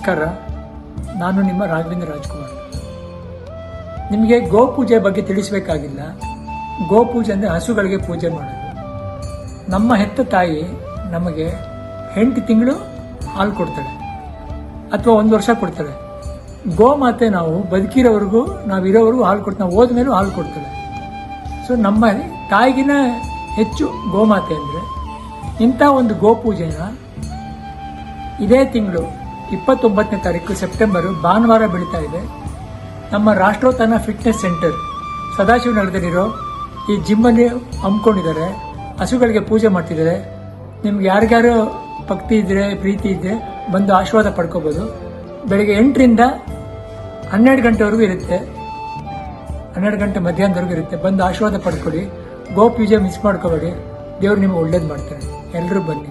ನಮಸ್ಕಾರ. ನಾನು ನಿಮ್ಮ ರಾಘವೇಂದ್ರ ರಾಜ್ಕುಮಾರ್. ನಿಮಗೆ ಗೋಪೂಜೆ ಬಗ್ಗೆ ತಿಳಿಸಬೇಕಾಗಿಲ್ಲ. ಗೋಪೂಜೆ ಅಂದರೆ ಹಸುಗಳಿಗೆ ಪೂಜೆ ಮಾಡೋದು. ನಮ್ಮ ಹೆತ್ತ ತಾಯಿ ನಮಗೆ ಎಂಟು ತಿಂಗಳು ಹಾಲು ಕೊಡ್ತಾಳೆ ಅಥವಾ ಒಂದು ವರ್ಷ ಕೊಡ್ತಾಳೆ. ಗೋಮಾತೆ ನಾವು ಬದುಕಿರೋವರೆಗೂ ನಾವು ಇರೋವರೆಗೂ ಹಾಲು ಕೊಡ್ತೇವೆ ನಾವು ಹೋದ್ಮೇಲೂ ಹಾಲು ಕೊಡ್ತಾಳೆ ಸೊ ನಮ್ಮ ತಾಯಿಗಿನ ಹೆಚ್ಚು ಗೋಮಾತೆ ಅಂದರೆ ಇಂಥ ಒಂದು ಗೋಪೂಜೆನ ಇದೇ ತಿಂಗಳು ಇಪ್ಪತ್ತೊಂಬತ್ತನೇ ತಾರೀಕು ಸೆಪ್ಟೆಂಬರು ಭಾನುವಾರ ಬೀಳ್ತಾ ಇದೆ. ನಮ್ಮ ರಾಷ್ಟ್ರೋತ್ಥಾನ ಫಿಟ್ನೆಸ್ ಸೆಂಟರ್ ಸದಾಶಿವ ಸದಾಶಿವನಗರದಲ್ಲಿರೋ ಈ ಜಿಮ್ಮಲ್ಲಿ ಹಮ್ಮಿಕೊಂಡಿದ್ದಾರೆ. ಹಸುಗಳಿಗೆ ಪೂಜೆ ಮಾಡ್ತಿದ್ದಾರೆ. ನಿಮ್ಗೆ ಯಾರಿಗ್ಯಾರು ಭಕ್ತಿ ಇದ್ದರೆ ಪ್ರೀತಿ ಇದ್ದರೆ ಬಂದು ಆಶೀರ್ವಾದ ಪಡ್ಕೋಬೋದು. ಬೆಳಿಗ್ಗೆ ಎಂಟರಿಂದ ಹನ್ನೆರಡು ಗಂಟೆವರೆಗೂ ಇರುತ್ತೆ. ಹನ್ನೆರಡು ಗಂಟೆ ಮಧ್ಯಾಹ್ನದವರೆಗೂ ಇರುತ್ತೆ. ಬಂದು ಆಶೀರ್ವಾದ ಪಡ್ಕೊಳ್ಳಿ. ಗೋ ಪೂಜೆ ಮಿಸ್ ಮಾಡ್ಕೋಬೇಡಿ. ದೇವ್ರು ನಿಮ್ಗೆ ಒಳ್ಳೇದು ಮಾಡ್ತಾರೆ. ಎಲ್ಲರೂ ಬನ್ನಿ.